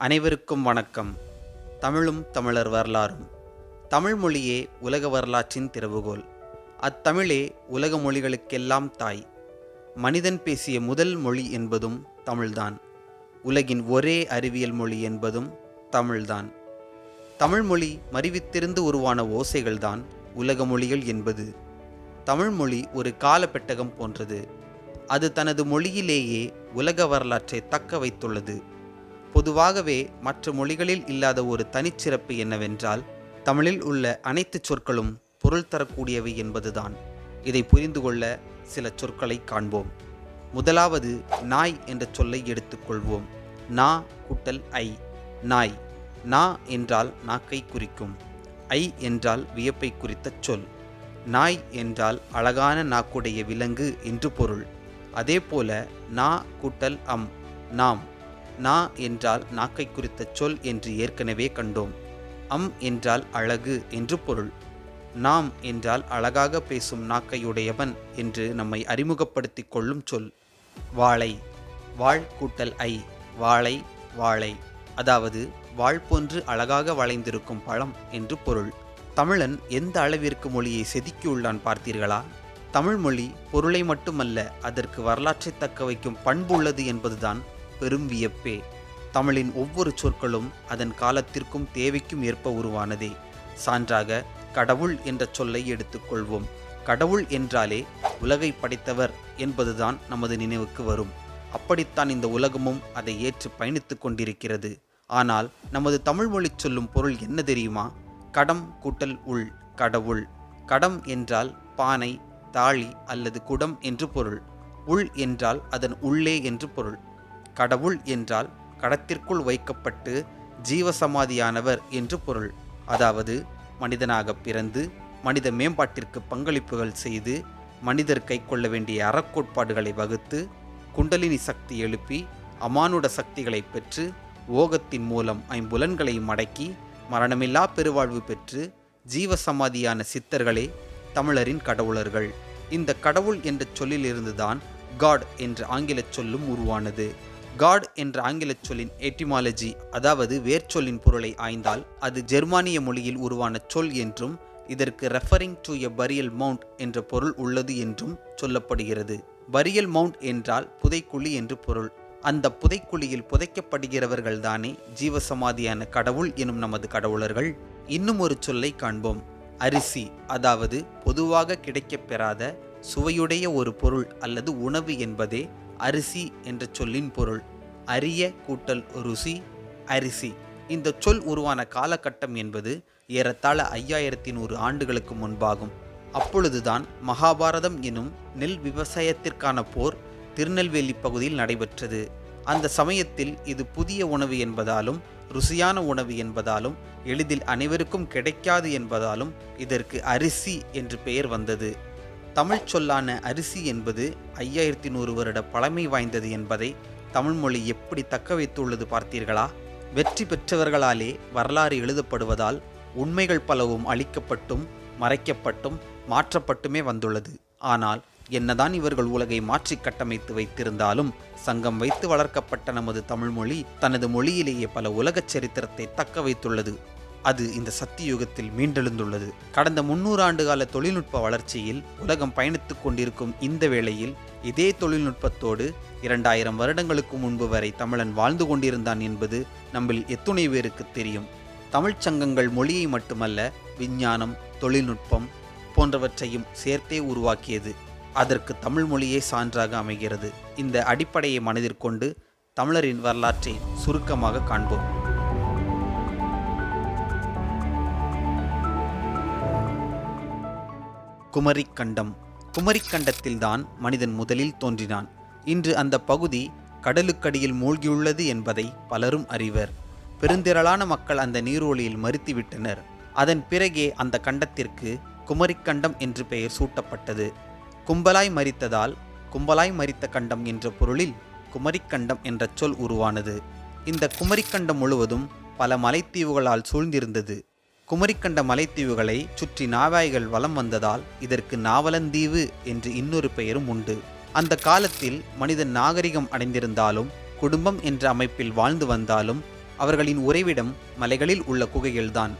அனைவருக்கும் வணக்கம். தமிழும் தமிழர் வரலாறும். தமிழ் மொழியே உலக வரலாற்றின் திறவுகோல். அத்தமிழே உலக மொழிகளுக்கெல்லாம் தாய். மனிதன் பேசிய முதல் மொழி என்பதும் தமிழ்தான். உலகின் ஒரே அறிவியல் மொழி என்பதும் தமிழ்தான். தமிழ் மொழி மறிவித்திருந்து உருவான ஓசைகள்தான் உலக மொழிகள் என்பது. தமிழ் மொழி ஒரு காலப்பெட்டகம் போன்றது. அது தனது மொழியிலேயே உலக வரலாற்றை தக்க வைத்துள்ளது. பொதுவாகவே மற்ற மொழிகளில் இல்லாத ஒரு தனிச்சிறப்பு என்னவென்றால் தமிழில் உள்ள அனைத்து சொற்களும் பொருள் தரக்கூடியவை என்பதுதான். இதை புரிந்து கொள்ள சில சொற்களை காண்போம். முதலாவது நாய் என்ற சொல்லை எடுத்துக்கொள்வோம் நா கூட்டல் ஐ. நாய் நா என்றால் நாக்கை குறிக்கும். ஐ என்றால் வியப்பை குறித்த சொல். நாய் என்றால் அழகான நாக்குடைய விலங்கு என்று பொருள். அதேபோல நா கூட்டல் அம் நாம். நா என்றால் நாக்கை குறித்த சொல் என்று ஏற்கனவே கண்டோம். அம் என்றால் அழகு என்று பொருள். நாம் என்றால் அழகாக பேசும் நாக்கையுடையவன் என்று நம்மை அறிமுகப்படுத்திக் கொள்ளும் சொல். வாழை வாழ் கூட்டல் ஐ வாழை வாழை. அதாவது வாழ் போன்று அழகாக வளைந்திருக்கும் பழம் என்று பொருள். தமிழன் எந்த அளவிற்கு மொழியை செதுக்கியுள்ளான் பார்த்தீர்களா? தமிழ் மொழி பொருளை மட்டுமல்ல அதற்கு வரலாற்றை தக்க வைக்கும் பண்பு உள்ளது என்பதுதான் பெரும் வியப்பே. தமிழின் ஒவ்வொரு சொற்களும் அதன் காலத்திற்கும் தேவைக்கும் ஏற்ப உருவானதே. சான்றாக கடவுள் என்ற சொல்லை எடுத்துக்கொள்வோம் கடவுள் என்றாலே உலகை படைத்தவர் என்பதுதான் நமது நினைவுக்கு வரும். அப்படித்தான் இந்த உலகமும் அதை ஏற்று பயணித்துக் கொண்டிருக்கிறது. ஆனால் நமது தமிழ் மொழி சொல்லும் பொருள் என்ன தெரியுமா? கடம் கூட்டல் உள் கடவுள். கடம் என்றால் பானை தாழி அல்லது குடம் என்று பொருள். உள் என்றால் அதன் உள்ளே என்று பொருள். கடவுள் என்றால் கடத்திற்குள் வைக்கப்பட்டு ஜீவசமாதியானவர் என்று பொருள். அதாவது மனிதனாக பிறந்து மனித மேம்பாட்டிற்கு பங்களிப்புகள் செய்து மனிதர் கைக்கொள்ள வேண்டிய அறக்கோட்பாடுகளை வகுத்து குண்டலினி சக்தி எழுப்பி அமானுட சக்திகளை பெற்று ஓகத்தின் மூலம் ஐம்புலன்களை மடக்கி மரணமில்லா பெருவாழ்வு பெற்று ஜீவசமாதியான சித்தர்களே தமிழரின் கடவுளர்கள். இந்த கடவுள் என்ற சொல்லிலிருந்துதான் காட் என்ற ஆங்கிலச் சொல்லும் உருவானது. காட் என்ற ஆங்கிலச் சொல்லின் எட்டிமாலஜி அதாவது வேர்ச்சொல்லின் பொருளை ஆய்ந்தால் அது ஜெர்மானிய மொழியில் உருவான சொல் என்றும் இதற்கு referring to a burial mound என்ற பொருள் உள்ளது என்றும் சொல்லப்படுகிறது. பரியல் மவுண்ட் என்றால் புதைக்குழி என்று பொருள். அந்த புதைக்குழியில் புதைக்கப்படுகிறவர்கள்தானே ஜீவசமாதியான கடவுள் எனும் நமது கடவுளர்கள். இன்னும் ஒரு சொல்லை காண்போம். அரிசி அதாவது பொதுவாக கிடைக்கப் பெறாத சுவையுடைய ஒரு பொருள் அல்லது உணவு என்பதே அரிசி என்ற சொல்லின் பொருள். அரிய கூட்டல் ருசி அரிசி. இந்த சொல் உருவான காலகட்டம் என்பது ஏறத்தாழ ஐயாயிரத்தி நூறு ஆண்டுகளுக்கு முன்பாகும். அப்பொழுதுதான் மகாபாரதம் எனும் நெல் விவசாயத்திற்கான போர் திருநெல்வேலி பகுதியில் நடைபெற்றது. அந்த சமயத்தில் இது புதிய உணவு என்பதாலும் ருசியான உணவு என்பதாலும் எளிதில் அனைவருக்கும் கிடைக்காது என்பதாலும் இதற்கு அரிசி என்று பெயர் வந்தது. தமிழ் சொல்லான அரிசி என்பது ஐயாயிரத்தி நூறு வருட பழமை வாய்ந்தது என்பதை தமிழ்மொழி எப்படி தக்க வைத்துள்ளது பார்த்தீர்களா? வெற்றி பெற்றவர்களாலே வரலாறு எழுதப்படுவதால் உண்மைகள் பலவும் அழிக்கப்பட்டும் மறைக்கப்பட்டும் மாற்றப்பட்டுமே வந்துள்ளது. ஆனால் என்னதான் இவர்கள் உலகை மாற்றி கட்டமைத்து வைத்திருந்தாலும் சங்கம் வைத்து வளர்க்கப்பட்ட நமது தமிழ்மொழி தனது மொழியிலேயே பல உலகச் சரித்திரத்தை தக்க வைத்துள்ளது. அது இந்த சத்தியுகத்தில் மீண்டெழுந்துள்ளது. கடந்த முன்னூறு ஆண்டுகால தொழில்நுட்ப வளர்ச்சியில் உலகம் பயணித்துக் கொண்டிருக்கும் இந்த வேளையில் இதே தொழில்நுட்பத்தோடு இரண்டாயிரம் வருடங்களுக்கு முன்பு வரை தமிழன் வாழ்ந்து கொண்டிருந்தான் என்பது நம்மில் எத்துணை பேருக்கு தெரியும். தமிழ்ச் சங்கங்கள் மொழியை மட்டுமல்ல விஞ்ஞானம் தொழில்நுட்பம் போன்றவற்றையும் சேர்த்தே உருவாக்கியது. அதற்கு தமிழ் மொழியே சான்றாக அமைகிறது. இந்த அடிப்படையை மனதிற்கொண்டு தமிழரின் வரலாற்றை சுருக்கமாக காண்போம். குமரிக்கண்டம். குமரிக்கண்டத்தில்தான் மனிதன் முதலில் தோன்றினான். இன்று அந்த பகுதி கடலுக்கடியில் மூழ்கியுள்ளது என்பதை பலரும் அறிவர். பெருந்திரளான மக்கள் அந்த நீரோலியில் மறுத்துவிட்டனர் அதன் பிறகே அந்த கண்டத்திற்கு குமரிக்கண்டம் என்று பெயர் சூட்டப்பட்டது. கும்பலாய் மறித்ததால் கும்பலாய் மரித்த கண்டம் என்ற பொருளில் குமரிக்கண்டம் என்ற சொல் உருவானது. இந்த குமரிக்கண்டம் முழுவதும் பல மலைத்தீவுகளால் சூழ்ந்திருந்தது. குமரிக்கண்ட மலைத்தீவுகளை சுற்றி நாவாய்கள் வலம் வந்ததால் இதற்கு நாவலந்தீவு என்று இன்னொரு பெயரும் உண்டு. அந்த காலத்தில் மனிதன் நாகரிகம் அடைந்திருந்தாலும் குடும்பம் என்ற அமைப்பில் வாழ்ந்து வந்தாலும் அவர்களின் உறைவிடம் மலைகளில் உள்ள குகைகள்தான்.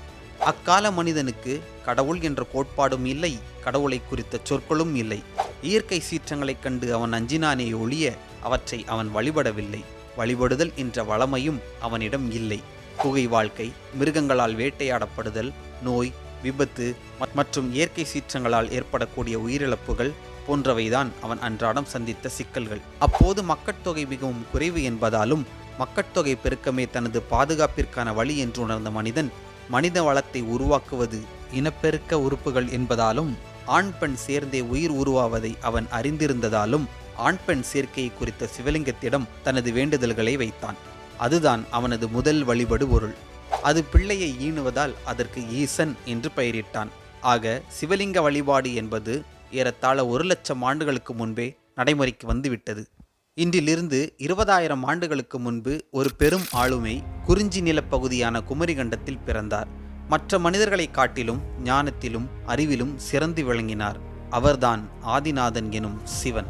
அக்கால மனிதனுக்கு கடவுள் என்ற கோட்பாடும் இல்லை கடவுளை குறித்த சொற்களும் இல்லை. இயற்கை சீற்றங்களைக் கண்டு அவன் அஞ்சினானே ஒழிய அவற்றை அவன் வழிபடவில்லை. வழிபடுதல் என்ற வளமையும் அவனிடம் இல்லை. குகை வாழ்க்கை மிருகங்களால் வேட்டையாடப்படுதல் நோய் விபத்து மற்றும் இயற்கை சீற்றங்களால் ஏற்படக்கூடிய உயிரிழப்புகள் போன்றவைதான் அவன் அன்றாடம் சந்தித்த சிக்கல்கள். அப்போது மக்கட்தொகை மிகவும் குறைவு என்பதாலும் மக்கட்தொகை பெருக்கமே தனது பாதுகாப்பிற்கான வழி என்று உணர்ந்த மனிதன் மனித வளத்தை உருவாக்குவது இனப்பெருக்க உறுப்புகள் என்பதாலும் ஆண் பெண் சேர்ந்தே உயிர் உருவாவதை அவன் அறிந்திருந்ததாலும் ஆண் பெண் சேர்க்கையை குறித்த சிவலிங்கத்திடம் தனது வேண்டுதல்களை வைத்தான். அதுதான் அவனது முதல் வழிபடு பொருள் அது பிள்ளையை ஈணுவதால் அதற்கு ஈசன் என்று பெயரிட்டான். ஆக சிவலிங்க வழிபாடு என்பது ஏறத்தாழ ஒரு லட்சம் ஆண்டுகளுக்கு முன்பே நடைமுறைக்கு வந்துவிட்டது. இன்றிலிருந்து இருபதாயிரம் ஆண்டுகளுக்கு முன்பு ஒரு பெரும் ஆளுமை குறிஞ்சி நிலப்பகுதியான குமரிகண்டத்தில் பிறந்தார். மற்ற மனிதர்களைக் காட்டிலும் ஞானத்திலும் அறிவிலும் சிறந்து விளங்கினார். அவர்தான் ஆதிநாதன் எனும் சிவன்.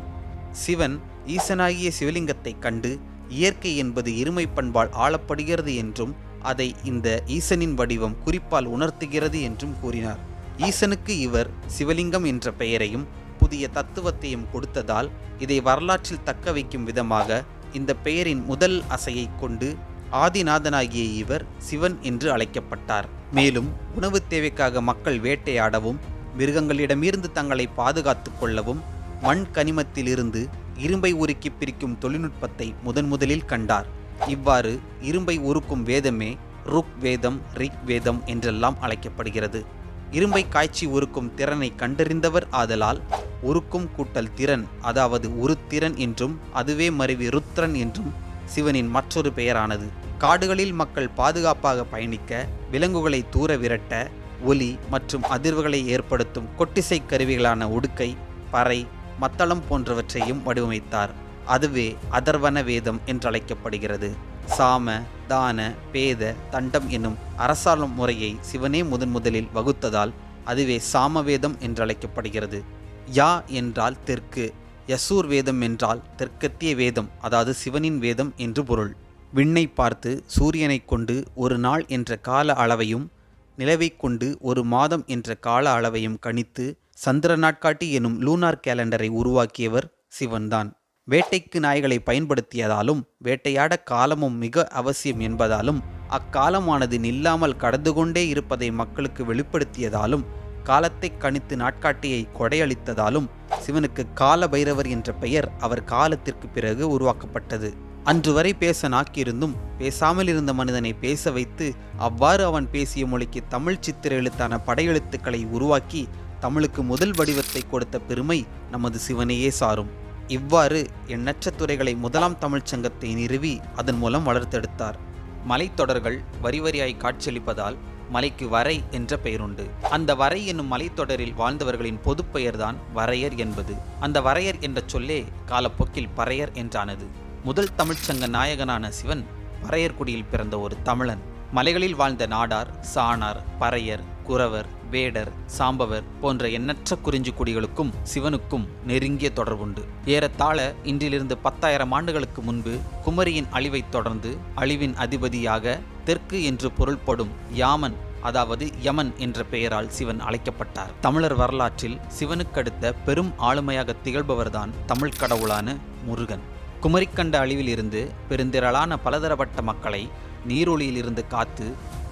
சிவன் ஈசனாகிய சிவலிங்கத்தைக் கண்டு இயற்கை என்பது இருமை பண்பால் ஆளப்படுகிறது என்றும் அதை இந்த ஈசனின் வடிவம் குறிப்பால் உணர்த்துகிறது என்றும் கூறினார். ஈசனுக்கு இவர் சிவலிங்கம் என்ற பெயரையும் புதிய தத்துவத்தையும் கொடுத்ததால் இதை வரலாற்றில் தக்க வைக்கும் விதமாக இந்த பெயரின் முதல் அசையைக் கொண்டு ஆதிநாதனாகிய இவர் சிவன் என்று அழைக்கப்பட்டார். மேலும் உணவு தேவைக்காக மக்கள் வேட்டையாடவும் மிருகங்களிடமிருந்து தங்களை பாதுகாத்து கொள்ளவும் மண் கனிமத்திலிருந்து இரும்பை உருக்கி பிரிக்கும் தொழில்நுட்பத்தை முதன் முதலில் கண்டார். இவ்வாறு இரும்பை உருக்கும் வேதமே ருக் வேதம் ரிக் வேதம் என்றெல்லாம் அழைக்கப்படுகிறது. இரும்பை காய்ச்சி உருக்கும் திறனை கண்டறிந்தவர் ஆதலால் உருக்கும் கூட்டல் திறன் அதாவது உருத்திறன் என்றும் அதுவே மருவி ருத்ரன் என்றும் சிவனின் மற்றொரு பெயரானது. காடுகளில் மக்கள் பாதுகாப்பாக பயணிக்க விலங்குகளை தூர விரட்ட ஒலி மற்றும் அதிர்வுகளை ஏற்படுத்தும் கொட்டிசை கருவிகளான உடுக்கை பறை மத்தளம் போன்றவற்றையும் வடிவமைத்தார். அதுவே அதர்வன வேதம் என்றழைக்கப்படுகிறது. சாம தான பேத தண்டம் என்னும் அரசாளும் முறையை சிவனே முதன் முதலில் வகுத்ததால் அதுவே சாமவேதம் என்றழைக்கப்படுகிறது. யா என்றால் தெற்கு யசூர் வேதம் என்றால் தெற்கத்திய வேதம் அதாவது சிவனின் வேதம் என்று பொருள். விண்ணை பார்த்து சூரியனைக் கொண்டு ஒரு நாள் என்ற கால அளவையும் நிலவைக் கொண்டு ஒரு மாதம் என்ற கால அளவையும் கணித்து சந்திர நாட்காட்டி எனும் லூனார் கேலண்டரை உருவாக்கியவர் சிவன்தான். வேட்டைக்கு நாய்களை பயன்படுத்தியதாலும் வேட்டையாட காலமும் மிக அவசியம் என்பதாலும் அக்காலமானது நில்லாமல் கடந்து கொண்டே இருப்பதை மக்களுக்கு வெளிப்படுத்தியதாலும் காலத்தை கணித்து நாட்காட்டியை கொடையளித்ததாலும் சிவனுக்கு கால பைரவர் என்ற பெயர் அவர் காலத்திற்கு பிறகு உருவாக்கப்பட்டது. அன்று வரை பேச நாக்கியிருந்தும் பேசாமல் இருந்த மனிதனை பேச வைத்து அவ்வாறு அவன் பேசிய மொழிக்கு தமிழ் சித்திர எழுத்தான படையெழுத்துக்களை உருவாக்கி தமிழுக்கு முதல் வடிவத்தை கொடுத்த பெருமை நமது சிவனையே சாரும். இவ்வாறு எண்ணற்ற துறைகளை முதலாம் தமிழ்ச் சங்கத்தை நிறுவி அதன் மூலம் வளர்த்தெடுத்தார். மலைத்தொடர்கள் வரி வரியாய் காட்சியளிப்பதால் மலைக்கு வரை என்ற பெயருண்டு. அந்த வரை என்னும் மலைத்தொடரில் வாழ்ந்தவர்களின் பொதுப்பெயர்தான் வரையர் என்பது. அந்த வரையர் என்ற சொல்லே காலப்போக்கில் பறையர் என்றானது. முதல் தமிழ்ச்சங்க நாயகனான சிவன் பறையர்குடியில் பிறந்த ஒரு தமிழன். மலைகளில் வாழ்ந்த நாடார் சாணார் பறையர் குறவர் வேடர் சாம்பவர் போன்ற எண்ணற்ற குறிஞ்சி குடிகளுக்கும் சிவனுக்கும் நெருங்கிய தொடர்புண்டு. ஏறத்தாழ இன்றிலிருந்து பத்தாயிரம் ஆண்டுகளுக்கு முன்பு குமரியின் அழிவைத் தொடர்ந்து அழிவின் அதிபதியாக தெற்கு என்று பொருள்படும் யாமன் அதாவது யமன் என்ற பெயரால் சிவன் அழைக்கப்பட்டார். தமிழர் வரலாற்றில் சிவனுக்கடுத்த பெரும் ஆளுமையாக திகழ்பவர்தான் தமிழ் கடவுளான முருகன். குமரிக்கண்ட அழிவிலிருந்து பெருந்திரளான பலதரப்பட்ட மக்களை நீரொளியிலிருந்து காத்து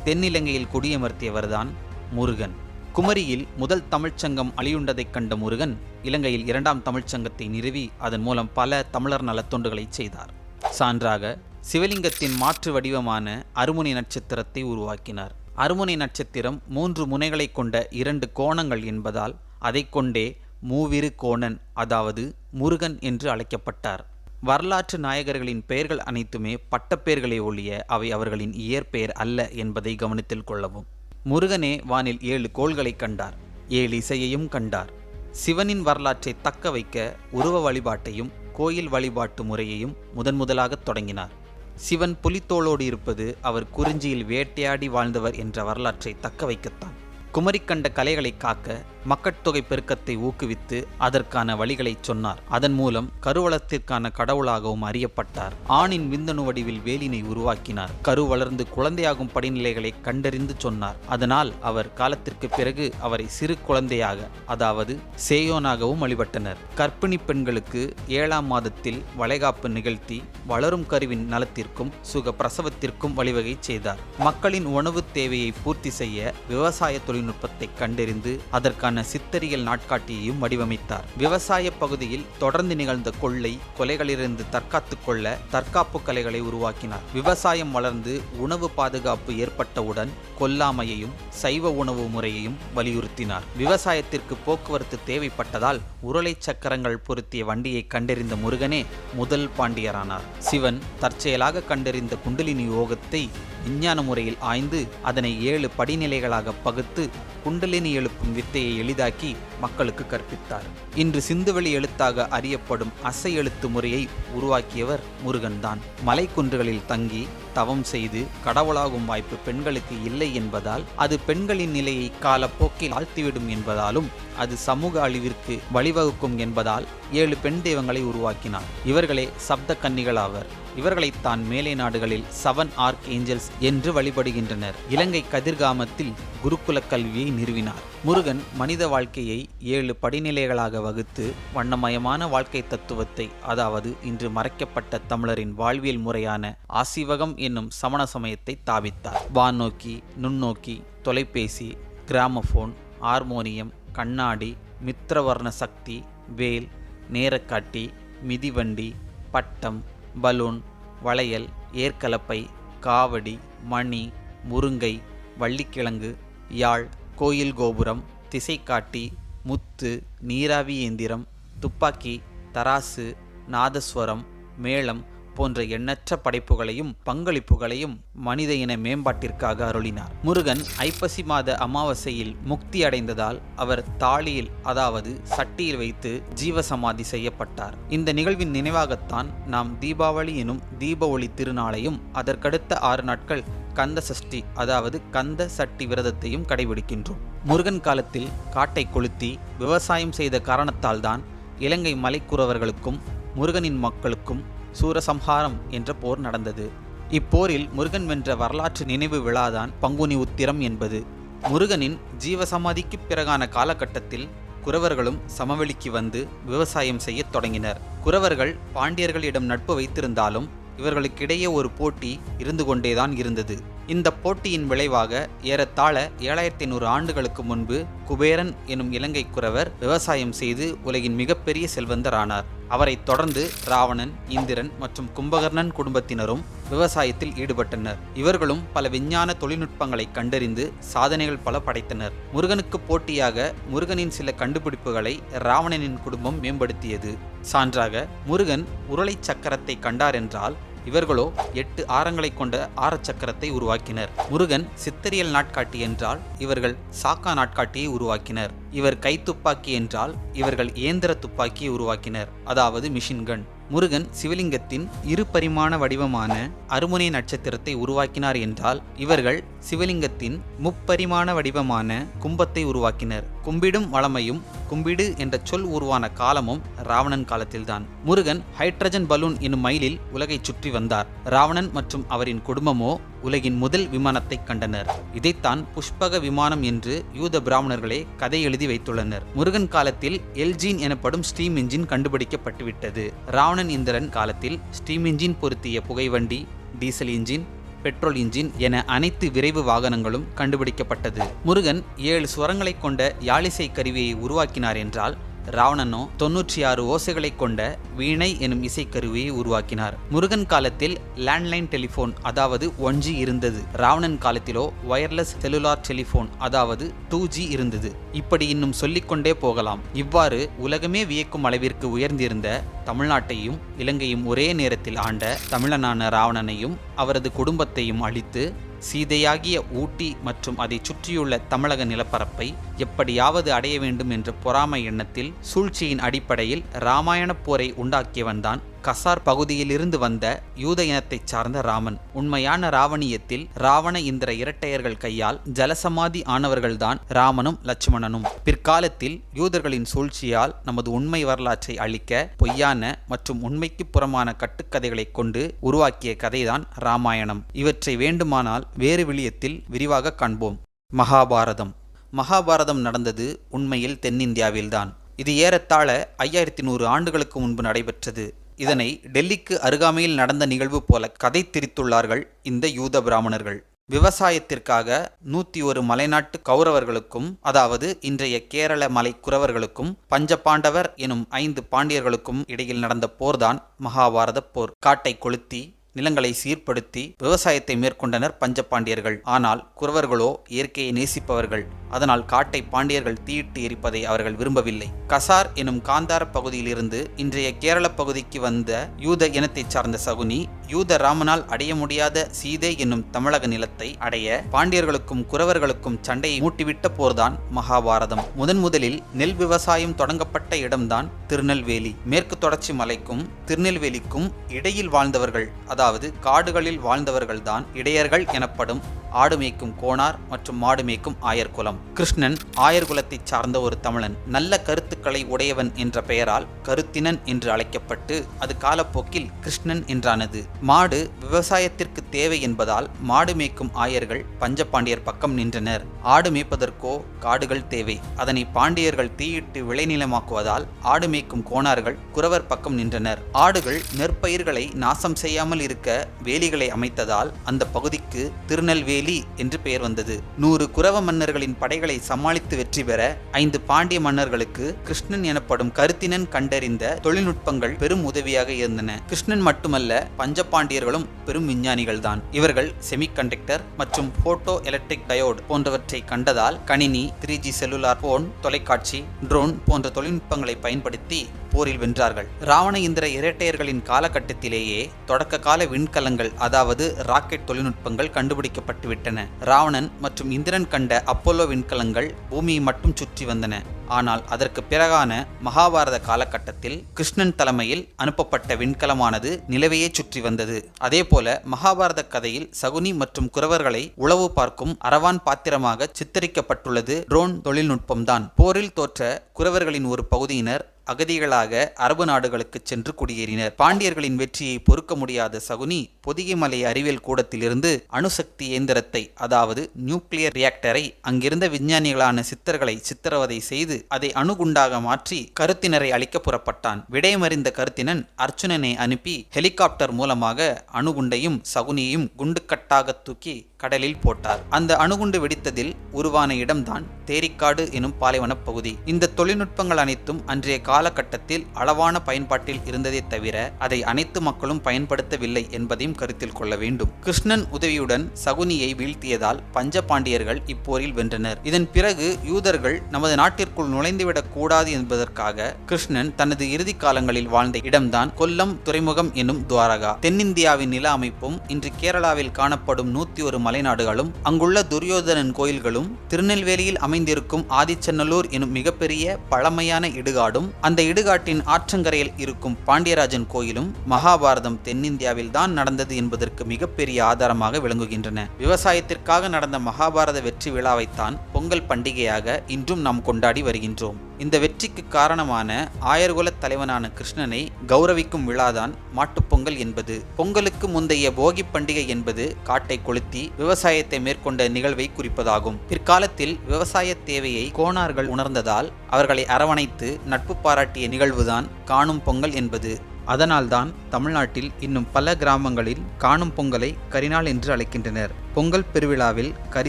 தென்னிலங்கையில் குடியமர்த்தியவர்தான் முருகன். குமரியில் முதல் தமிழ்ச்சங்கம் அழியுண்டதைக் கண்ட முருகன் இலங்கையில் இரண்டாம் தமிழ்ச்சங்கத்தை நிறுவி அதன் மூலம் பல தமிழர் நலத்தொண்டுகளை செய்தார். சான்றாக சிவலிங்கத்தின் மாற்று வடிவமான அருமுனை நட்சத்திரத்தை உருவாக்கினார். அருமுனை நட்சத்திரம் மூன்று முனைகளை கொண்ட இரண்டு கோணங்கள் என்பதால் அதை கொண்டே மூவிரு கோணன் அதாவது முருகன் என்று அழைக்கப்பட்டார். வரலாற்று நாயகர்களின் பெயர்கள் அனைத்துமே பட்டப்பெயர்களே ஒழிய அவை அவர்களின் இயற்பெயர் அல்ல என்பதை கவனத்தில் கொள்ளவும். முருகனே வானில் ஏழு கோள்களை கண்டார். ஏழு இசையையும் கண்டார். சிவனின் வரலாற்றை தக்க வைக்க உருவ வழிபாட்டையும் கோயில் வழிபாட்டு முறையையும் முதன்முதலாகத் தொடங்கினார். சிவன் புலித்தோளோடு இருப்பது அவர் குறிஞ்சியில் வேட்டையாடி வாழ்ந்தவர் என்ற வரலாற்றை தக்க வைக்கத்தான். குமரிக்கண்ட கலைகளை காக்க மக்கட்தொகை பெருக்கத்தை ஊக்குவித்து அதற்கான வழிகளைச் சொன்னார். அதன் மூலம் கருவளத்திற்கான கடவுளாகவும் அறியப்பட்டார். ஆணின் விந்தணு வடிவில் வேலினை உருவாக்கினார். கரு வளர்ந்து குழந்தையாகும் படிநிலைகளை கண்டறிந்து சொன்னார். அதனால் அவர் காலத்திற்கு பிறகு அவரை சிறு குழந்தையாக அதாவது சேயோனாகவும் வழிபட்டனர். கர்ப்பிணி பெண்களுக்கு ஏழாம் மாதத்தில் வளைகாப்பு நிகழ்த்தி வளரும் கருவின் நலத்திற்கும் சுக பிரசவத்திற்கும் வழிவகை செய்தார். மக்களின் உணவு தேவையை பூர்த்தி செய்ய விவசாய தொழில் தொழில்நுட்பத்தை கண்டறிந்து அதற்கான சித்தரியல் நாட்காட்டியையும் வடிவமைத்தார். விவசாய பகுதியில் தொடர்ந்து நிகழ்ந்த கொள்ளை கொலைகளிலிருந்து தற்காத்துக் கொள்ள தற்காப்பு கலைகளை உருவாக்கினார். விவசாயம் வளர்ந்து உணவு பாதுகாப்பு ஏற்பட்டவுடன் கொல்லாமையையும் சைவ உணவு முறையையும் வலியுறுத்தினார். விவசாயத்திற்கு போக்குவரத்து தேவைப்பட்டதால் உருளை சக்கரங்கள் பொருத்திய வண்டியை கண்டறிந்த முருகனே முதல் பாண்டியரானார். சிவன் தற்செயலாக கண்டறிந்த குண்டலினி யோகத்தை விஞ்ஞான முறையில் ஆய்ந்து அதனை ஏழு படிநிலைகளாக பகுத்து குண்டலினி எழுப்பும் வித்தையை எளிதாக்கி மக்களுக்கு கற்பித்தார். இன்று சிந்துவெளி எழுத்தாக அறியப்படும் அசை எழுத்து முறையை உருவாக்கியவர் முருகன்தான். மலைக்குன்றுகளில் தங்கி தவம் செய்து கடவுளாகும் வாய்ப்பு பெண்களுக்கு இல்லை என்பதால் அது பெண்களின் நிலையை காலப்போக்கில் ஆழ்த்திவிடும் என்பதாலும் அது சமூக அழிவிற்கு வழிவகுக்கும் என்பதால் ஏழு பெண் தெய்வங்களை உருவாக்கினார். இவர்களே சப்த கன்னிகளாவர் இவர்களைத்தான் மேலை நாடுகளில் செவன் ஆர்க் ஏஞ்சல்ஸ் என்று வழிபடுகின்றனர். இலங்கை கதிர்காமத்தில் குருகுல கல்வியை நிறுவினார். முருகன் மனித வாழ்க்கையை ஏழு படிநிலைகளாக வகுத்து வண்ணமயமான வாழ்க்கை தத்துவத்தை அதாவது இன்று மறைக்கப்பட்ட தமிழரின் வாழ்வியல் முறையான ஆசிவகம் என்னும் சமண சமயத்தை தாவித்தார். வானோக்கி நுண்ணோக்கி தொலைபேசி கிராமபோன் ஹார்மோனியம் கண்ணாடி மித்திரவர்ண சக்தி வேல் நேரக்காட்டி மிதிவண்டி பட்டம் பலூன் வளையல் ஏற்கலப்பை காவடி மணி முருங்கை வள்ளிக்கிழங்கு யாழ் கோயில் கோபுரம் திசைக்காட்டி முத்து நீராவி இயந்திரம் துப்பாக்கி தராசு நாதஸ்வரம் மேளம் போன்ற எண்ணற்ற படைப்புகளையும் பங்களிப்புகளையும் மனித இன மேம்பாட்டிற்காக அருளினார். முருகன் ஐப்பசி மாத அமாவாசையில் முக்தி அடைந்ததால் அவர் தாளியில் அதாவது சட்டியில் வைத்து ஜீவசமாதி செய்யப்பட்டார். இந்த நிகழ்வின் நினைவாகத்தான் நாம் தீபாவளி எனும் தீப ஒளி திருநாளையும் அதற்கடுத்த ஆறு நாட்கள் கந்த சஷ்டி அதாவது கந்த சட்டி விரதத்தையும் கடைபிடிக்கின்றோம். முருகன் காலத்தில் காட்டை கொளுத்தி விவசாயம் செய்த காரணத்தால்தான் இலங்கை மலைக்குறவர்களுக்கும் முருகனின் மக்களுக்கும் சூரசம்ஹாரம் என்ற போர் நடந்தது. இப்போரில் முருகன் வென்ற வரலாற்று நினைவு விழாதான் பங்குனி உத்திரம் என்பது. முருகனின் ஜீவசமாதிக்கு பிறகான காலகட்டத்தில் குறவர்களும் சமவெளிக்கு வந்து விவசாயம் செய்யத் தொடங்கினர். குறவர்கள் பாண்டியர்களிடம் நட்பு வைத்திருந்தாலும் இவர்களுக்கிடையே ஒரு போட்டி இருந்து கொண்டேதான் இருந்தது. இந்த போட்டியின் விளைவாக ஏறத்தாழ ஏழாயிரத்தி நூறு ஆண்டுகளுக்கு முன்பு குபேரன் எனும் இலங்கை குறவர் விவசாயம் செய்து உலகின் மிகப்பெரிய செல்வந்தர் ஆனார் அவரைத் தொடர்ந்து ராவணன் இந்திரன் மற்றும் கும்பகர்ணன் குடும்பத்தினரும் விவசாயத்தில் ஈடுபட்டனர். இவர்களும் பல விஞ்ஞான தொழில்நுட்பங்களை கண்டறிந்து சாதனைகள் பல படைத்தனர். முருகனுக்கு போட்டியாக முருகனின் சில கண்டுபிடிப்புகளை ராவணனின் குடும்பம் மேம்படுத்தியது. சான்றாக முருகன் உருளை சக்கரத்தை கண்டார் என்றால் இவர்களோ எட்டு ஆரங்களை கொண்ட ஆரச்சக்கரத்தை உருவாக்கினர். முருகன் சித்தரியல் நாட்காட்டி என்றால் இவர்கள் சாக்கா நாட்காட்டியை உருவாக்கினர். இவர் கைத்துப்பாக்கி என்றால் இவர்கள் இயந்திர துப்பாக்கியை உருவாக்கினர். அதாவது மிஷின்கன். முருகன் சிவலிங்கத்தின் இரு பரிமாண வடிவமான அருமுனை நட்சத்திரத்தை உருவாக்கினார் என்றால் இவர்கள் சிவலிங்கத்தின் முப்பரிமாண வடிவமான கும்பத்தை உருவாக்கினர். கும்பிடும் வளமையும் கும்பிடு என்ற சொல் உருவான காலமும் ராவணன் காலத்தில்தான். முருகன் ஹைட்ரஜன் பலூன் என்னும் மயிலில் உலகை சுற்றி வந்தார். ராவணன் மற்றும் அவரின் குடும்பமோ உலகின் முதல் விமானத்தை கண்டனர். இதைத்தான் புஷ்பக விமானம் என்று யூத பிராமணர்களே கதை எழுதி வைத்துள்ளனர். முருகன் காலத்தில் எல்ஜின் எனப்படும் ஸ்டீம் இன்ஜின் கண்டுபிடிக்கப்பட்டுவிட்டது. ராவணன் இந்திரன் காலத்தில் ஸ்டீம் இன்ஜின் பொருத்திய புகைவண்டி டீசல் இன்ஜின் பெட்ரோல் இன்ஜின் என அனைத்து விரைவு வாகனங்களும் கண்டுபிடிக்கப்பட்டது. முருகன் ஏழு சுரங்களைக் கொண்ட யாழிசை கருவியை உருவாக்கினார் என்றால் ராவணனோ தொன்னூற்றி ஆறு ஓசைகளை கொண்ட வீணை எனும் இசைக்கருவியை உருவாக்கினார். முருகன் காலத்தில் லேண்ட்லைன் டெலிஃபோன் அதாவது ஒன் ஜி இருந்தது. ராவணன் காலத்திலோ வயர்லெஸ் செல்லுலார் டெலிஃபோன் அதாவது டூ ஜி இருந்தது. இப்படி இன்னும் சொல்லிக்கொண்டே போகலாம். இவ்வாறு உலகமே வியக்கும் அளவிற்கு உயர்ந்திருந்த தமிழ்நாட்டையும் இலங்கையும் ஒரே நேரத்தில் ஆண்ட தமிழனான ராவணனையும் அவரது குடும்பத்தையும் அழித்து சீதையாகிய ஊட்டி மற்றும் அதை சுற்றியுள்ள தமிழக நிலப்பரப்பை எப்படியாவது அடைய வேண்டும் என்ற பொறாமை எண்ணத்தில் சூழ்ச்சியின் அடிப்படையில் இராமாயணப் போரை உண்டாக்கியவன்தான் கசார் பகுதியிலிருந்து வந்த யூத இனத்தைச் சார்ந்த ராமன். உண்மையான ராவணியத்தில் ராவண இந்திர இரட்டையர்கள் கையால் ஜலசமாதி ஆனவர்கள்தான் ராமனும் லட்சுமணனும். பிற்காலத்தில் யூதர்களின் சூழ்ச்சியால் நமது உண்மை வரலாற்றை அழிக்க பொய்யான மற்றும் உண்மைக்கு புறமான கட்டுக்கதைகளை கொண்டு உருவாக்கிய கதைதான் ராமாயணம். இவற்றை வேண்டுமானால் வேறு விளியத்தில் விரிவாக காண்போம். மகாபாரதம். மகாபாரதம் நடந்தது உண்மையில் தென்னிந்தியாவில்தான். இது ஏறத்தாழ ஐயாயிரத்தி நூறு ஆண்டுகளுக்கு முன்பு நடைபெற்றது. இதனை டெல்லிக்கு அருகாமையில் நடந்த நிகழ்வு போல கதை திரித்துள்ளார்கள் இந்த யூத பிராமணர்கள். விவசாயத்திற்காக நூத்தி ஒரு மலைநாட்டு கௌரவர்களுக்கும் அதாவது இன்றைய கேரள மலை குறவர்களுக்கும் பஞ்சபாண்டவர் எனும் ஐந்து பாண்டியர்களுக்கும் இடையில் நடந்த போர்தான் மகாபாரத போர். காட்டை கொளுத்தி நிலங்களை சீர்படுத்தி விவசாயத்தை மேற்கொண்டனர் பஞ்சபாண்டியர்கள். ஆனால் குறவர்களோ இயற்கையை நேசிப்பவர்கள். அதனால் காட்டை பாண்டியர்கள் தீயிட்டு எரிப்பதை அவர்கள் விரும்பவில்லை. கசார் எனும் காந்தார பகுதியிலிருந்து இன்றைய கேரள பகுதிக்கு வந்த யூத இனத்தைச் சார்ந்த சகுனி யூத ராமனால் அடைய முடியாத சீதை என்னும் தமிழக நிலத்தை அடைய பாண்டியர்களுக்கும் குறவர்களுக்கும் சண்டையை மூட்டிவிட்ட போர்தான் மகாபாரதம். முதன் முதலில் நெல் விவசாயம் தொடங்கப்பட்ட இடம்தான் திருநெல்வேலி. மேற்கு தொடர்ச்சி மலைக்கும் திருநெல்வேலிக்கும் இடையில் வாழ்ந்தவர்கள் அதாவது காடுகளில் வாழ்ந்தவர்கள்தான் இடையர்கள் எனப்படும் ஆடு மேய்க்கும் கோணார் மற்றும் மாடு மேய்க்கும் ஆயர்குலம். கிருஷ்ணன் ஆயர்குலத்தைச் சார்ந்த ஒரு தமிழன். நல்ல கருத்துக்களை உடையவன் என்ற பெயரால் கருத்தினன் என்று அழைக்கப்பட்டு அது காலப்போக்கில் கிருஷ்ணன் என்றானது. மாடு விவசாயத்திற்கு தேவை என்பதால் மாடு மேய்க்கும் ஆயர்கள் பஞ்சபாண்டியர் பக்கம் நின்றனர். ஆடு மேய்ப்பதற்கோ காடுகள் தேவை. அதனை பாண்டியர்கள் தீயிட்டு விளைநிலமாக்குவதால் ஆடு மேய்க்கும் கோணார்கள் குறவர் பக்கம் நின்றனர். ஆடுகள் நெற்பயிர்களை நாசம் செய்யாமல் இருக்க வேலிகளை அமைத்ததால் அந்த பகுதிக்கு திருநெல்வேலி என்று பெயர் வந்தது. நூறு குறவ மன்னர்களின் படை படைகளை சமாளித்து வெற்றி பெற ஐந்து பாண்டிய மன்னர்களுக்கு கிருஷ்ணன் எனப்படும் கருத்தினன் கண்டறிந்த தொழில்நுட்பங்கள் பெரும் உதவியாக இருந்தன. கிருஷ்ணன் மட்டுமல்ல பஞ்சபாண்டியர்களும் பெரும் விஞ்ஞானிகள்தான். இவர்கள் செமிகண்டக்டர் மற்றும் போட்டோ எலக்ட்ரிக் டயோட் போன்றவற்றை கண்டதால் கணினி த்ரீ ஜி செல்லுலார் போன் தொலைக்காட்சி ட்ரோன் போன்ற தொழில்நுட்பங்களை பயன்படுத்தி போரில் வென்றார்கள். ராவண இந்திர இரட்டையர்களின் காலகட்டத்திலேயே தொடக்க கால விண்கலங்கள் அதாவது ராக்கெட் தொழில்நுட்பங்கள் கண்டுபிடிக்கப்பட்டுவிட்டன ராவணன் மற்றும் இந்திரன் கண்ட அப்போலோ விண்கலங்கள் பூமியை மட்டும் சுற்றி வந்தன. ஆனால் அதற்கு பிறகான மகாபாரத காலகட்டத்தில் கிருஷ்ணன் தலைமையில் அனுப்பப்பட்ட விண்கலமானது நிலவையே சுற்றி வந்தது. அதேபோல மகாபாரத கதையில் சகுனி மற்றும் குறவர்களை உளவு பார்க்கும் அரவான் பாத்திரமாக சித்தரிக்கப்பட்டுள்ளது ட்ரோன் தொழில்நுட்பம்தான். போரில் தோற்ற குறவர்களின் ஒரு பகுதியினர் அகதிகளாக அரபு நாடுகளுக்கு சென்று குடியேறினர். பாண்டியர்களின் வெற்றியை பொறுக்க முடியாத சகுனி பொதிகை மலை அறிவியல் கூடத்திலிருந்து அணுசக்தி இயந்திரத்தை அதாவது நியூக்ளியர் ரியாக்டரை அங்கிருந்த விஞ்ஞானிகளான சித்தர்களை சித்திரவதை செய்து அதை அணுகுண்டாக மாற்றி கருத்தினரை அளிக்க புறப்பட்டான். விடயமறிந்த கருத்தினன் அர்ச்சுனனை அனுப்பி ஹெலிகாப்டர் மூலமாக அணுகுண்டையும் சகுனியையும் குண்டுக்கட்டாக தூக்கி கடலில் போட்டார். அந்த அணுகுண்டு வெடித்ததில் உருவான இடம்தான் தேரிக்காடு எனும் பாலைவனப் பகுதி. இந்த தொழில்நுட்பங்கள் அனைத்தும் அன்றைய காலகட்டத்தில் அளவான பயன்பாட்டில் இருந்ததே தவிர அதை அனைத்து மக்களும் பயன்படுத்தவில்லை என்பதையும் கருத்தில் கொள்ள வேண்டும். கிருஷ்ணன் உதவியுடன் சகுனியை வீழ்த்தியதால் பஞ்ச பாண்டியர்கள் இப்போரில் வென்றனர். இதன் பிறகு யூதர்கள் நமது நாட்டிற்குள் நுழைந்துவிடக் கூடாது என்பதற்காக கிருஷ்ணன் தனது இறுதி காலங்களில் வாழ்ந்த இடம்தான் கொல்லம் துறைமுகம் எனும் துவாரகா. தென்னிந்தியாவின் நில அமைப்பும் இன்று கேரளாவில் காணப்படும் நூத்தி ஒரு மலைநாடுகளும் அங்குள்ள துரியோதனன் கோயில்களும் திருநெல்வேலியில் அமைந்திருக்கும் ஆதிச்சநல்லூர் எனும் மிகப்பெரிய பழமையான இடுகாடும் அந்த இடுகாட்டின் ஆற்றங்கரையில் இருக்கும் பாண்டியராஜன் கோயிலும் மகாபாரதம் தென்னிந்தியாவில் தான் நடந்தது என்பதற்கு மிகப்பெரிய ஆதாரமாக விளங்குகின்றன. விவசாயத்திற்காக நடந்த மகாபாரத வெற்றி விழாவைத்தான் பொங்கல் பண்டிகையாக இன்றும் நாம் கொண்டாடி வருகின்றோம். இந்த வெற்றிக்கு காரணமான ஆயர்குலத் தலைவனான கிருஷ்ணனை கௌரவிக்கும் விழாதான் மாட்டுப்பொங்கல் என்பது. பொங்கலுக்கு முந்தைய போகி பண்டிகை என்பது காட்டை கொளுத்தி விவசாயத்தை மேற்கொண்ட நிகழ்வை குறிப்பதாகும். பிற்காலத்தில் விவசாய தேவையை கோணார்கள் உணர்ந்ததால் அவர்களை அரவணைத்து நட்பு பாராட்டிய நிகழ்வுதான் காணும் பொங்கல் என்பது. அதனால்தான் தமிழ்நாட்டில் இன்னும் பல கிராமங்களில் காணும் பொங்கலை கரிநாள் என்று அழைக்கின்றனர். பொங்கல் பெருவிழாவில் கறி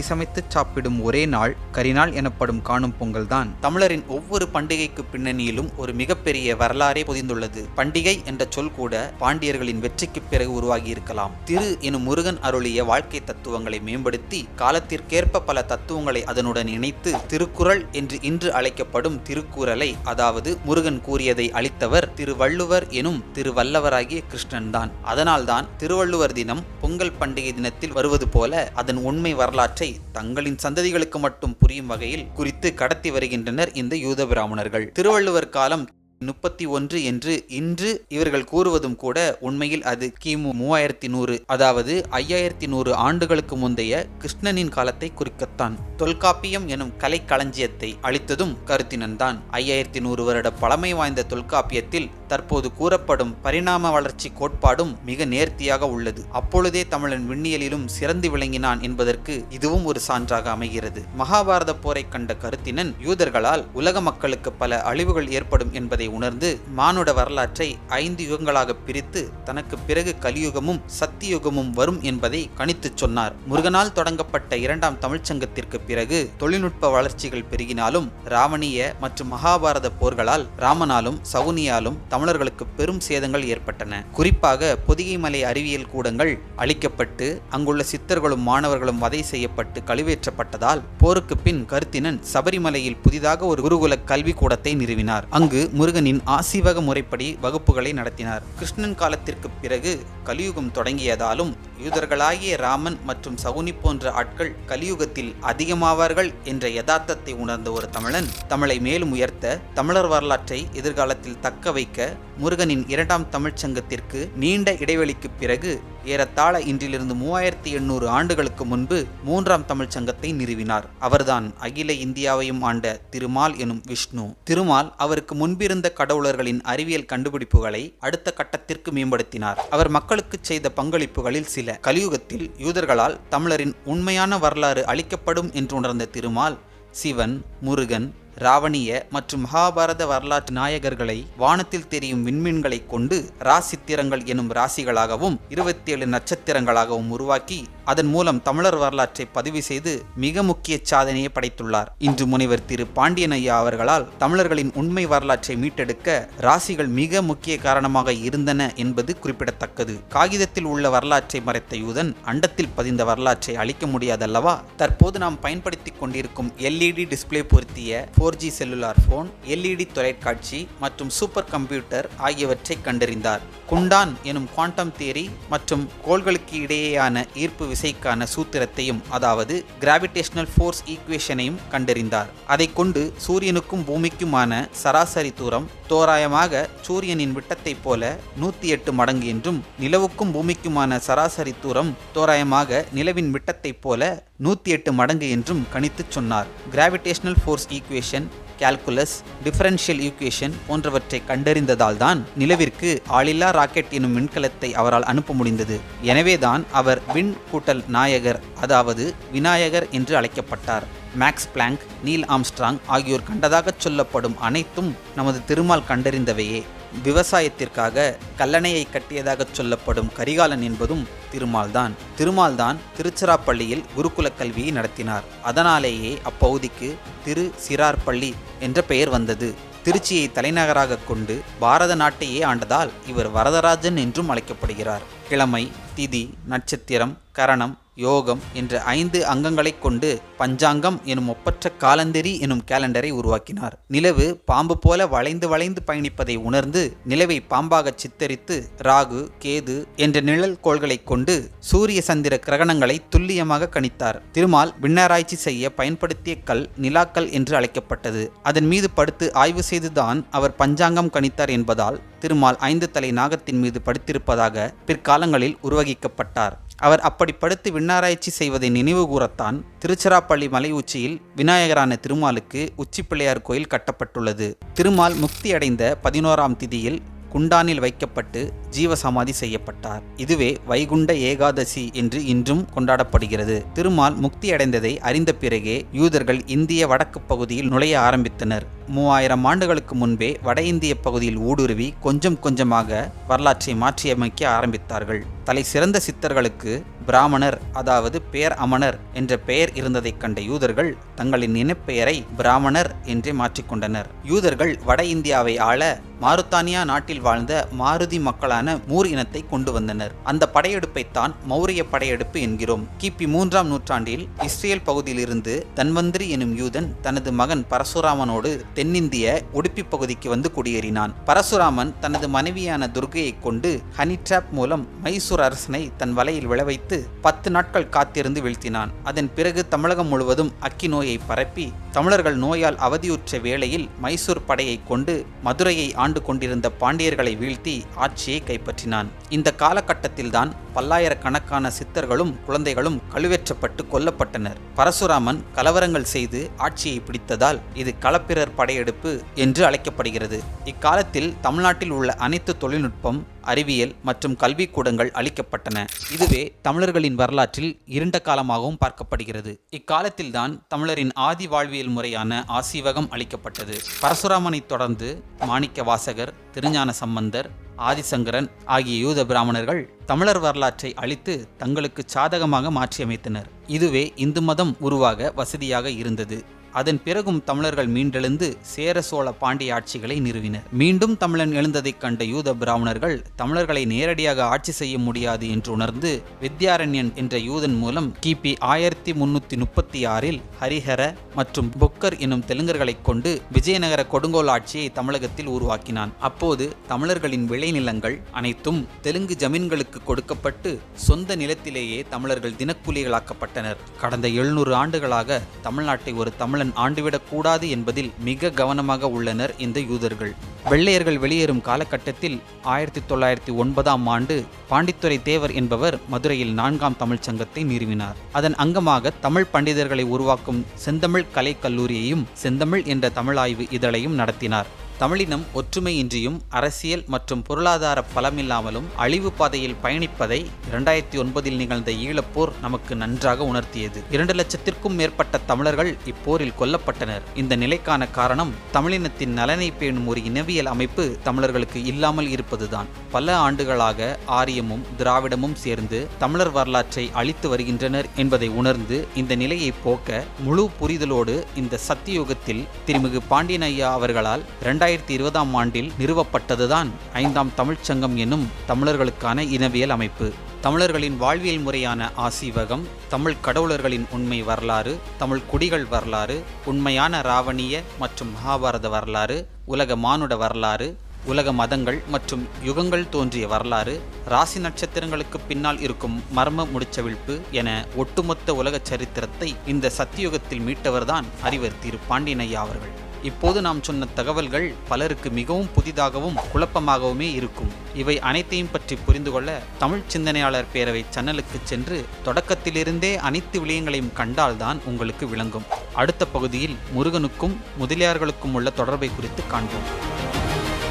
சமைத்து சாப்பிடும் ஒரே நாள் கரிநாள் எனப்படும் காணும் பொங்கல் தான் தமிழரின் ஒவ்வொரு பண்டிகைக்கு பின்னணியிலும் ஒரு மிகப்பெரிய வரலாறே பொதிந்துள்ளது. பண்டிகை என்ற சொல் கூட பாண்டியர்களின் வெற்றிக்கு பிறகு உருவாகி இருக்கலாம் திரு எனும் முருகன் அருளிய வாழ்க்கை தத்துவங்களை மேம்படுத்தி காலத்திற்கேற்ப பல தத்துவங்களை அதனுடன் இணைத்து திருக்குறள் என்று இன்று அழைக்கப்படும் திருக்குறளை அதாவது முருகன் கூறியதை அளித்தவர் திருவள்ளுவர் எனும் திருவல்லவராகிய கிருஷ்ணன் தான் அதனால்தான் திருவள்ளுவர் தினம் பொங்கல் பண்டிகை தினத்தில் வருவது போல அதன் உண்மை வரலாற்றை தங்களின் சந்ததிகளுக்கு மட்டும் புரியும் வகையில் குறித்து கடத்தி வருகின்றனர் இந்த யூத பிராமணர்கள். திருவள்ளுவர் காலம் முப்பத்தி ஒன்று என்று இன்று இவர்கள் கூறுவதும் கூட உண்மையில் அது கிமு மூவாயிரத்தி நூறு அதாவது ஐயாயிரத்தி நூறு ஆண்டுகளுக்கு முந்தைய கிருஷ்ணனின் காலத்தை குறிக்கத்தான். தொல்காப்பியம் எனும் கலை களஞ்சியத்தை அளித்ததும் கருத்தினன்தான். ஐயாயிரத்தி நூறு வருட பழமை வாய்ந்த தொல்காப்பியத்தில் தற்போது கூறப்படும் பரிணாம வளர்ச்சி கோட்பாடும் மிக நேர்த்தியாக உள்ளது. அப்பொழுதே தமிழன் விண்ணியலிலும் சிறந்து விளங்கினான் என்பதற்கு இதுவும் ஒரு சான்றாக அமைகிறது. மகாபாரத போரை கண்ட கருத்தினன் யூதர்களால் உலக மக்களுக்கு பல அழிவுகள் ஏற்படும் என்பதை உணர்ந்து மானுட வரலாற்றை ஐந்து யுகங்களாக பிரித்து தனக்கு பிறகு கலியுகமும் சத்தியுகமும் வரும் என்பதை கணித்துச் சொன்னார். முருகனால் தொடங்கப்பட்ட இரண்டாம் தமிழ்ச்சங்கத்திற்கு பிறகு தொழில்நுட்ப வளர்ச்சிகள் பெருகினாலும் ராவணிய மற்றும் மகாபாரத போர்களால் ராமனாலும் சவுனியாலும் தமிழர்களுக்கு பெரும் சேதங்கள் ஏற்பட்டன. குறிப்பாக பொதிகை மலை அறிவியல் கூடங்கள் அழிக்கப்பட்டு அங்குள்ள சித்தர்களும் மாணவர்களும் வதை செய்யப்பட்டு கழுவேற்றப்பட்டதால் போருக்கு பின் கருத்தினன் சபரிமலையில் புதிதாக ஒரு குருகுல கல்வி கூடத்தை நிறுவினார். அங்கு முருகனின் ஆசீவக முறைப்படி வகுப்புகளை நடத்தினார். கிருஷ்ணன் காலத்திற்கு பிறகு கலியுகம் தொடங்கியதாலும் யூதர்களாகிய ராமன் மற்றும் சகுனி போன்ற ஆட்கள் கலியுகத்தில் அதிகமாவார்கள் என்ற யதார்த்தத்தை உணர்ந்த ஒரு தமிழன் தமிழை மேலும் உயர்த்த தமிழர் வரலாற்றை எதிர்காலத்தில் தக்க வைக்க முருகனின் இரண்டாம் தமிழ்ச் சங்கத்திற்கு நீண்ட இடைவெளிக்கு பிறகு ஏறத்தாழ இன்றிலிருந்து மூவாயிரத்தி எண்ணூறு ஆண்டுகளுக்கு முன்பு மூன்றாம் தமிழ்ச் சங்கத்தை நிறுவினார். அவர்தான் அகில இந்தியாவையும் ஆண்ட திருமால் எனும் விஷ்ணு. திருமால் அவருக்கு முன்பிருந்த கடவுளர்களின் அறிவியல் கண்டுபிடிப்புகளை அடுத்த கட்டத்திற்கு மேம்படுத்தினார். அவர் மக்களுக்கு செய்த பங்களிப்புகளில் சில. கலியுகத்தில் யூதர்களால் தமிழரின் உண்மையான வரலாறு அளிக்கப்படும் என்று உணர்ந்த திருமால் சிவன் முருகன் ராவணிய மற்றும் மகாபாரத வரலாற்று நாயகர்களை வானத்தில் தெரியும் விண்மீன்களை கொண்டு ராசித்திரங்கள் எனும் ராசிகளாகவும் இருபத்தி ஏழு நட்சத்திரங்களாகவும் உருவாக்கி அதன் மூலம் தமிழர் வரலாற்றை பதிவு செய்து மிக முக்கிய சாதனையை படைத்துள்ளார். இன்று முனைவர் திரு பாண்டியன் ஐயா அவர்களால் தமிழர்களின் உண்மை வரலாற்றை மீட்டெடுக்க ராசிகள் மிக முக்கிய காரணமாக இருந்தன என்பது குறிப்பிடத்தக்கது. காகிதத்தில் உள்ள வரலாற்றை மறைத்த யூதன் அண்டத்தில் பதிந்த வரலாற்றை அளிக்க முடியாதல்லவா? தற்போது நாம் பயன்படுத்திக் கொண்டிருக்கும் LED display பொருத்திய four G cellular phone LED தொலைக்காட்சி மற்றும் சூப்பர் கம்ப்யூட்டர் ஆகியவற்றை கண்டறிந்தார். குண்டான் எனும் குவாண்டம் தியரி மற்றும் கோள்களுக்கு இடையேயான ஈர்ப்பு விசைக்கான சூத்திரத்தையும் அதாவது கிராவிடேஷனல் ஃபோர்ஸ் ஈக்குவேஷனையும் கண்டறிந்தார். அதை கொண்டு சூரியனுக்கும் பூமிக்குமான சராசரி தூரம் தோராயமாக சூரியனின் விட்டத்தைப் போல நூற்றி எட்டு மடங்கு என்றும் நிலவுக்கும் பூமிக்குமான சராசரி தூரம் தோராயமாக நிலவின் விட்டத்தைப் போல நூற்றி எட்டு மடங்கு என்றும் கணித்துச் சொன்னார். Gravitational force equation calculus differential equation போன்றவற்றை கண்டறிந்ததால் தான் நிலவிற்கு ஆளில்லா ராக்கெட் எனும் விண்கலத்தை அவரால் அனுப்ப முடிந்தது. எனவேதான் அவர் விண் கூட்டல் நாயகர் அதாவது விநாயகர் என்று அழைக்கப்பட்டார். மேக்ஸ் பிளாங்க் நீல் ஆம்ஸ்ட்ராங் ஆகியோர் கண்டதாகச் சொல்லப்படும் அனைத்தும் நமது திருமால் கண்டறிந்தவையே. விவசாயத்திற்காக கல்லணையை கட்டியதாகச் சொல்லப்படும் கரிகாலன் என்பதும் திருமால்தான். திருமால்தான் திருச்சிராப்பள்ளியில் குருகுல கல்வியை நடத்தினார். அதனாலேயே அப்பகுதிக்கு திரு சிறார்பள்ளி என்ற பெயர் வந்தது. திருச்சியை தலைநகராக கொண்டு பாரத நாட்டையே ஆண்டதால் இவர் வரதராஜன் என்றும் அழைக்கப்படுகிறார். கிழமை திதி நட்சத்திரம் கரணம் யோகம் என்ற ஐந்து அங்கங்களைக் கொண்டு பஞ்சாங்கம் எனும் ஒப்பற்ற காலந்தெரி எனும் கேலண்டரை உருவாக்கினார். நிலவு பாம்பு போல வளைந்து வளைந்து பயணிப்பதை உணர்ந்து நிலவை பாம்பாக சித்தரித்து ராகு கேது என்ற நிழல் கோள்களைக் கொண்டு சூரிய சந்திர கிரகணங்களை துல்லியமாக கணித்தார். திருமால் விண்ணாராய்ச்சி செய்ய பயன்படுத்திய கல் நிலாக்கல் என்று அழைக்கப்பட்டது. அதன் மீது படுத்து ஆய்வு செய்துதான் அவர் பஞ்சாங்கம் கணித்தார் என்பதால் திருமால் ஐந்து தலை நாகத்தின் மீது படுத்திருப்பதாக பிற்காலங்களில் உருவகிக்கப்பட்டார். அவர் அப்படி படுத்து விண்ணாராய்ச்சி செய்வதை நினைவு கூறத்தான் திருச்சிராப்பள்ளி மலை உச்சியில் விநாயகரான திருமாலுக்கு உச்சிப்பிள்ளையார் கோயில் கட்டப்பட்டுள்ளது. திருமால் முக்தி அடைந்த பதினோராம் திதியில் குண்டானில் வைக்கப்பட்டு ஜீவசமாதி செய்யப்பட்டார். இதுவே வைகுண்ட ஏகாதசி என்று இன்றும் கொண்டாடப்படுகிறது. திருமால் முக்தி அடைந்ததை அறிந்த பிறகே யூதர்கள் இந்திய வடக்கு பகுதியில் நுழைய ஆரம்பித்தனர். மூவாயிரம் ஆண்டுகளுக்கு முன்பே வட இந்திய பகுதியில் ஊடுருவி கொஞ்சம் கொஞ்சமாக வரலாற்றை மாற்றியமைக்க ஆரம்பித்தார்கள். தலை சிறந்த சித்தர்களுக்கு பிராமணர் அதாவது பேர் அமணர் என்ற பெயர் இருந்ததைக் கண்ட யூதர்கள் தங்களின் இனப்பெயரை பிராமணர் என்றே மாற்றிக்கொண்டனர் யூதர்கள் வட இந்தியாவை ஆள மாருத்தானியா நாட்டில் வாழ்ந்த மாருதி மக்களான மூர் இனத்தை கொண்டு வந்தனர். அந்த படையெடுப்பைத்தான் மௌரிய படையெடுப்பு என்கிறோம். கிபி மூன்றாம் நூற்றாண்டில் இஸ்ரேல் பகுதியிலிருந்து தன்வந்திரி எனும் யூதன் தனது மகன் பரசுராமனோடு தென்னிந்திய உடுப்பி பகுதிக்கு வந்து குடியேறினான். பரசுராமன் தனது மனைவியான துர்கையை கொண்டு ஹனி டிராப் மூலம் மைசூர் அரசனை தன் வலையில் விளைவைத்து பத்து நாட்கள் காத்திருந்து வீழ்த்தினான். அதன் பிறகு தமிழகம் முழுவதும் அக்கி நோயை பரப்பி தமிழர்கள் நோயால் அவதியுற்ற வேளையில் மைசூர் படையை கொண்டு மதுரையை ஆண்டு கொண்டிருந்த பாண்டியர்களை வீழ்த்தி ஆட்சியை கைப்பற்றினான். இந்த காலகட்டத்தில்தான் பல்லாயிரக்கணக்கான சித்தர்களும் குழந்தைகளும் கழுவேற்றப்பட்டு கொல்லப்பட்டனர். பரசுராமன் கலவரங்கள் செய்து ஆட்சியை பிடித்ததால் இது களப்பிரர் படையெடுப்பு என்று அழைக்கப்படுகிறது. இக்காலத்தில் தமிழ்நாட்டில் உள்ள அனைத்து தொழில்நுட்பம் அறிவியல் மற்றும் கல்விக்கூடங்கள் அளிக்கப்பட்டன. இதுவே தமிழர்களின் வரலாற்றில் இருண்ட காலமாகவும் பார்க்கப்படுகிறது. இக்காலத்தில்தான் தமிழரின் ஆதி வாழ்வியல் முறையான ஆசீவகம் அளிக்கப்பட்டது. பரசுராமனை தொடர்ந்து மாணிக்க வாசகர் திருஞான சம்பந்தர் ஆதிசங்கரன் ஆகிய யூத பிராமணர்கள் தமிழர் வரலாற்றை அழித்து தங்களுக்கு சாதகமாக மாற்றியமைத்தனர். இதுவே இந்து மதம் உருவாக வசதியாக இருந்தது. அதன் பிறகும் தமிழர்கள் மீண்டெழுந்து சேர சோழ பாண்டிய ஆட்சிகளை நிறுவினர். மீண்டும் தமிழன் எழுந்ததைக் கண்ட யூத பிராமணர்கள் தமிழர்களை நேரடியாக ஆட்சி செய்ய முடியாது என்று உணர்ந்து வித்யாரண்யன் என்ற யூதன் மூலம் கிபி ஆயிரத்தி முன்னூத்தி முப்பத்தி ஆறில் ஹரிஹர மற்றும் புக்கர் எனும் தெலுங்கர்களைக் கொண்டு விஜயநகர கொடுங்கோல் ஆட்சியை தமிழகத்தில் உருவாக்கினான். அப்போது தமிழர்களின் விளைநிலங்கள் அனைத்தும் தெலுங்கு ஜமீன்களுக்கு கொடுக்கப்பட்டு சொந்த நிலத்திலேயே தமிழர்கள் தினக்கூலிகளாக்கப்பட்டனர். கடந்த எழுநூறு ஆண்டுகளாக தமிழ்நாட்டை ஒரு தமிழன் ஆண்டுவிடக்கூடாது என்பதில் மிக கவனமாக உள்ளனர் இந்த யூதர்கள். வெள்ளையர்கள் வெளியேறும் காலகட்டத்தில் ஆயிரத்தி தொள்ளாயிரத்தி ஒன்பதாம் ஆண்டு பாண்டித்துரை தேவர் என்பவர் மதுரையில் நான்காம் தமிழ்ச் சங்கத்தை நிறுவினார். அதன் அங்கமாக தமிழ் பண்டிதர்களை உருவாக்கும் செந்தமிழ் கலைக் கல்லூரியையும் செந்தமிழ் என்ற தமிழாய்வு இதழையும் நடத்தினார். தமிழினம் ஒற்றுமையின்றியும் அரசியல் மற்றும் பொருளாதார பலமில்லாமலும் அழிவு பாதையில் பயணிப்பதை இரண்டாயிரத்தி ஒன்பதில் நிகழ்ந்த ஈழப்போர் நமக்கு நன்றாக உணர்த்தியது. இரண்டு லட்சத்திற்கும் மேற்பட்ட தமிழர்கள் இப்போரில் கொல்லப்பட்டனர். இந்த நிலைக்கான காரணம் தமிழினத்தின் நலனை பேணும் ஒரு இனவியல் அமைப்பு தமிழர்களுக்கு இல்லாமல் இருப்பதுதான். பல ஆண்டுகளாக ஆரியமும் திராவிடமும் சேர்ந்து தமிழர் வரலாற்றை அழித்து வருகின்றனர் என்பதை உணர்ந்து இந்த நிலையை போக்க முழு புரிதலோடு இந்த சத்தியுகத்தில் திருமிகு பாண்டியன் ஐயா அவர்களால் இரண்டாயிரத்தி இருபதாம் ஆண்டில் நிறுவப்பட்டதுதான் ஐந்தாம் தமிழ்ச் சங்கம் என்னும் தமிழர்களுக்கான இனவியல் அமைப்பு. தமிழர்களின் வாழ்வியல் முறையான ஆசீவகம் தமிழ் கடவுளர்களின் உண்மை வரலாறு தமிழ் குடிகள் வரலாறு உண்மையான ராவணிய மற்றும் மகாபாரத வரலாறு உலக மானுட வரலாறு உலக மதங்கள் மற்றும் யுகங்கள் தோன்றிய வரலாறு ராசி நட்சத்திரங்களுக்கு பின்னால் இருக்கும் மர்ம முடிச்சவிழ்ப்பு என ஒட்டுமொத்த உலக சரித்திரத்தை இந்த சத்தியுகத்தில் மீட்டவர்தான் அறிவர் திரு. பாண்டியனையா அவர்கள். இப்போது நாம் சொன்ன தகவல்கள் பலருக்கு மிகவும் புதிதாகவும் குழப்பமாகவுமே இருக்கும். இவை அனைத்தையும் பற்றி புரிந்து கொள்ள தமிழ் சிந்தனையாளர் பேரவை சேனலுக்கு சென்று தொடக்கத்திலிருந்தே அனைத்து விடயங்களையும் கண்டால்தான் உங்களுக்கு விளங்கும். அடுத்த பகுதியில் முருகனுக்கும் முதலியார்களுக்கும் உள்ள தொடர்பை குறித்து காண்போம்.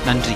நன்றி.